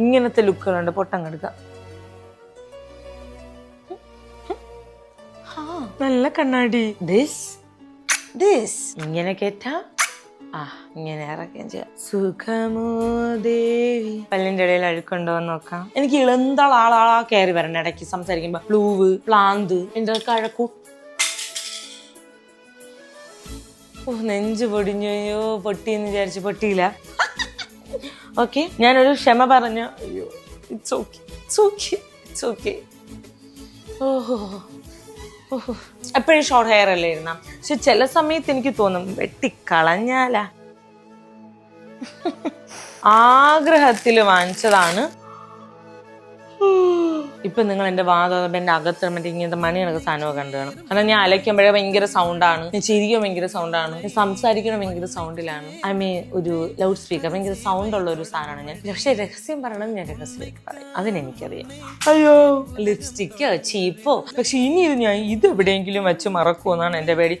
ഇങ്ങനത്തെ ലുക്കുകളുണ്ട് പൊട്ടം കെടുക്ക. നല്ല കണ്ണാടി. ദിസ് ദിസ് ഇങ്ങനെ കേറ്റാം. ആ ഇങ്ങനെ ഇറക്കുകയും ചെയ്യാം. സുഖമോ ദേവി. പല്ലിന്റെ ഇടയിൽ അഴുക്കുണ്ടോ എന്ന് നോക്കാം. എനിക്ക് ഇളന്തള ആളാളാ കയറി വരണം ഇടയ്ക്ക് സംസാരിക്കുമ്പോ. പ്ലൂവ് പ്ലാന്ത് എന്റെ കഴക്കു. ഓ നെഞ്ച് പൊടിഞ്ഞോ പൊട്ടിയെന്ന് വിചാരിച്ചു പൊട്ടിയില്ല. ഓക്കെ ഞാനൊരു ക്ഷമ പറഞ്ഞു. അയ്യോ. It's okay it's okay it's okay ഓഹോ. ഓഹോ. എപ്പോഴും ഷോർട്ട് ഹെയർ അല്ലേ ഇരുന്ന? പക്ഷെ ചില സമയത്ത് എനിക്ക് തോന്നും വെട്ടിക്കളഞ്ഞാലാ. ആഗ്രഹത്തിൽ വാങ്ങിച്ചതാണ് ഇപ്പൊ നിങ്ങൾ എന്റെ വാതകത്തിന്റെ അകത്ത് മറ്റേ ഇങ്ങനത്തെ മണി കണക്ക് സാധനമൊക്കെ കണ്ടു കാണും. കാരണം ഞാൻ അലയ്ക്കുമ്പോഴേ ഭയങ്കര സൗണ്ടാണ് ഞാൻ ചിരിക്കും ഭയങ്കര സൗണ്ടാണ് ഞാൻ സംസാരിക്കണം ഭയങ്കര സൗണ്ടിലാണ് ഐ മീൻ ഒരു ലൗഡ് സ്പീക്കർ ഭയങ്കര സൗണ്ട് ഉള്ള ഒരു സാധനമാണ് ഞാൻ. പക്ഷേ രഹസ്യം പറയണത് ഞാൻ രഹസ്യമായിട്ട് പറയും. അതിനെനിക്കറിയാം. അയ്യോ. ലിപ്സ്റ്റിക്കോ ചീപ്പോ പക്ഷെ ഇനി ഇത് ഞാൻ ഇത് എവിടെയെങ്കിലും വെച്ച് മറക്കുമെന്നാണ് എന്റെ പേടി.